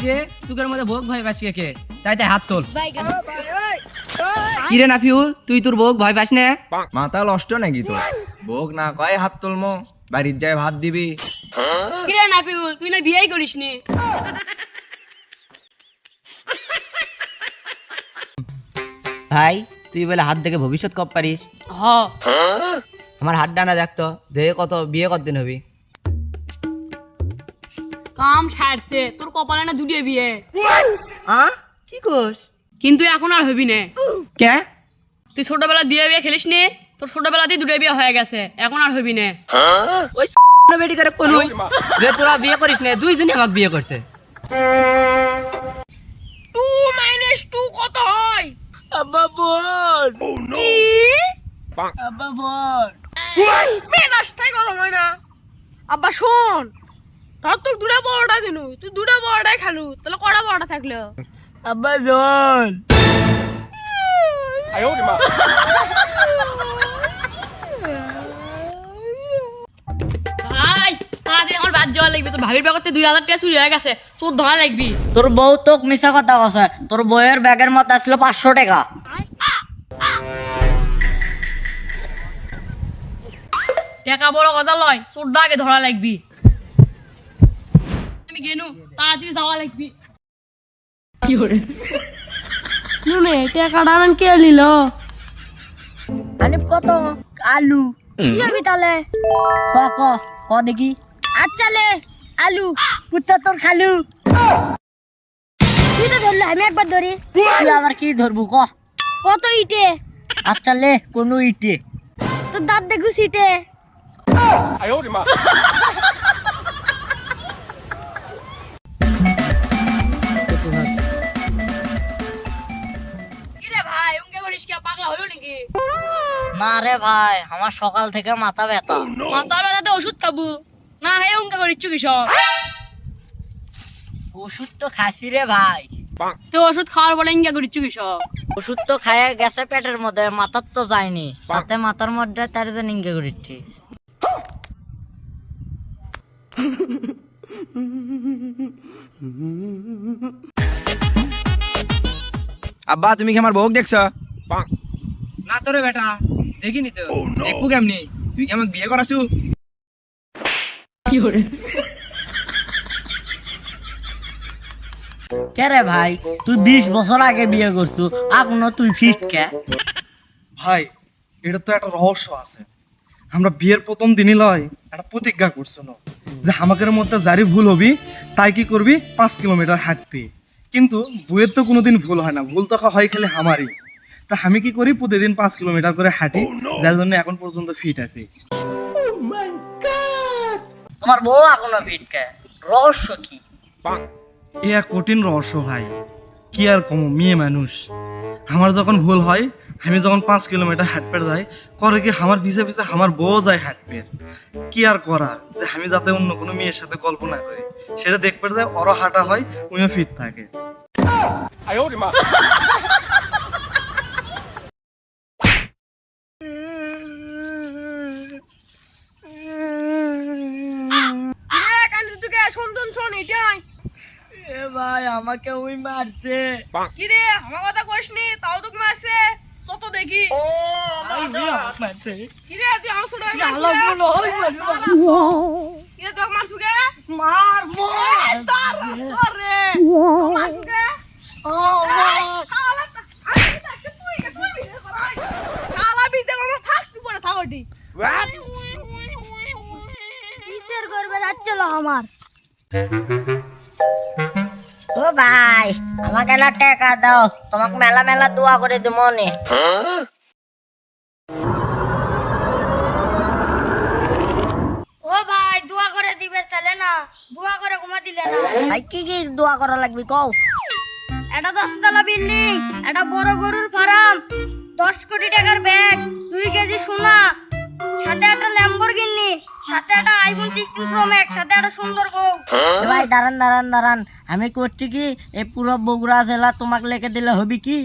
কিরে তুকের মধ্যে ভোগ ভয় পাস কে তাই তাই হাত তোল। কিরে নাফিউল তুই তোর ভোগ ভয় পাস না? মাথা নষ্ট নাকি তো ভোগ না কয় হাত তুলমো বাড়ির যায় ভাত দিবি। কিরে নাফিউল তুই না বিয়েই করিস নি? ভাই তুই বলে হাত দেখে ভবিষ্যৎ কব পারিস? হ। আমার হাত ডানা দেখতো দেখে কত বিয়ে কতদিন হবি? কাম ছাড়ছে। তোর কপালে না দুটিয়ে বিয়ে। আ? কি কোস? কিন্তু এখন আর হবি না। কে? তুই ছোটবেলা দিয়ে বিয়ে খেলিস নি? তোর ছোটবেলাতেই দুটো বিয়ে হয়ে গেছে। এখন আর হবি না। ওই বেটি করে কোন। যে তোরা বিয়ে করিস না দুইজনই আমাকে বিয়ে করছে। টু মাইনাস টু কত হয়? আব্বা বোন কি? আব্বা বোন মেজাজটাই গরম হয় না। আব্বা শোন। তোর তো দুটা বড়টা দিনু তুই দুটা বড়টাই খালু তাহলে কটা বড়টা থাকল? আব্বা জন ভাই তাড়াতাড়ি আমার বাদ যাওয়া লাগবে তোর ভাবির ব্যাগতে দুই হাজার টাকা চুরি হয়ে গেছে তোর ধরা লাগবি। তোর বউ তোক মিশা কথা কছে তোর বউয়ের ব্যাগের মতো আসলো পাঁচশো টাকা। টাকা বড় কথা লয় চোরটা আগে ধরা লাগবি। আমি গেনু তাড়াতাড়ি যাওয়া লাগবি। কি করে নুনে টাকাটা আমি কে নিল? হানিফ কত? আলু। কি হবি তাহলে? ক ক ক দেখি। আচ্ছা লে আলু। কুত্তা তোর খালু। তুই তো ধরলো? আমি একবার ধরি। তুই আবার কি ধরবু? ক। কত ইটে? আচ্ছা লে কোনো ইটে। তোর দাঁত দেখু সিটে কি না রে ভাই আমার সকাল থেকে মাথা ব্যথা। মাথা ব্যথাতে ওষুধ খাব। না হে উনকে করিস কি সব ওষুধ তো খাসি রে ভাই। তো ওষুধ খাওয়ার বলে ইনকে করিস কি সব ওষুধ তো খাইয়ে গেছে পেটের মধ্যে মাথার তো যায়নি। সাথে মাথার মধ্যে তার যে নিঙ্গে করিচ্ছি আব্বা তুমি কি আমার ভোগ দেখছ? না তোরে বেটা। দেখিনি তো দেখব কেমনি? তুই কি আমাকে বিয়ে করাছু কি করে কে রে ভাই? তুই বিশ বছর আগে বিয়ে করছু এখনও তুই ফিট কে? ভাই এটা তো একটা রহস্য আছে। আমরা বিয়ের প্রথম দিনই লয় একটা প্রতিজ্ঞা করছিল যে আমাদের মধ্যে যারই ভুল হবি তাই কি করবি? পাঁচ কিলোমিটার হাঁটবি। কিন্তু বইয়ের তো কোনোদিন ভুল হয় না ভুল তো হয় খালি আমারই। তা আমি কি করি? প্রতিদিন পাঁচ কিলোমিটার করে হাঁটি যার জন্য এখন পর্যন্ত ফিট আছি। তোমার বউ এখনও ফিট কে? রহস্য কি? এ এক কঠিন রহস্য ভাই। কি আর কম মেয়ে মানুষ। আমার যখন ভুল হয় আমি যখন পাঁচ কিলোমিটার হাঁটপে যাই করে কি আমার পিছে পিছে আমার বউ যায় হাঁটপে কি আর করার? যে আমি যাতে অন্য কোনো মেয়ের সাথে কল্পনা করি। সেটা দেখবে যায় ওরও হাঁটা হয় উনিও ফিট থাকে এ ভাই আমাকে ওই মারছে। কি রে আমার কথা কইস নি? তাও তোকে মারছে? কত দেখি। মারছে। কি রে তুই আমার মারবা কি রে তোকে মারছু কে? মার মার তার আরে মারছু কে? ও থাকতি কিসের রাত চলো আমার। ও ভাই আমাকে না টাকা দাও। তোমাকে মেলা মেলা দোয়া করে দিব নে ও ভাই দোয়া করে দিবে চলে না। দোয়া করে ঘুমা দিলে না। ভাই কি কি দোয়া করা লাগবে কও? একটা দশতলা বিল্ডিং একটা বড় গরুর ফার্ম। দশ কোটি টাকার ব্যাগ দুই কেজি সোনা সাথে একটা ল্যাম্বরগিনি সাথে একটা আইফোন সিক্সটিন প্রো ম্যাক্স সাথে একটা সুন্দর বউ। ভাই, দাঁড়ান দাঁড়ান দাঁড়ান। আমি করছি কি, এই পুরো বগুড়া জেলা তোমাকে লেখে দিলে হবে কি?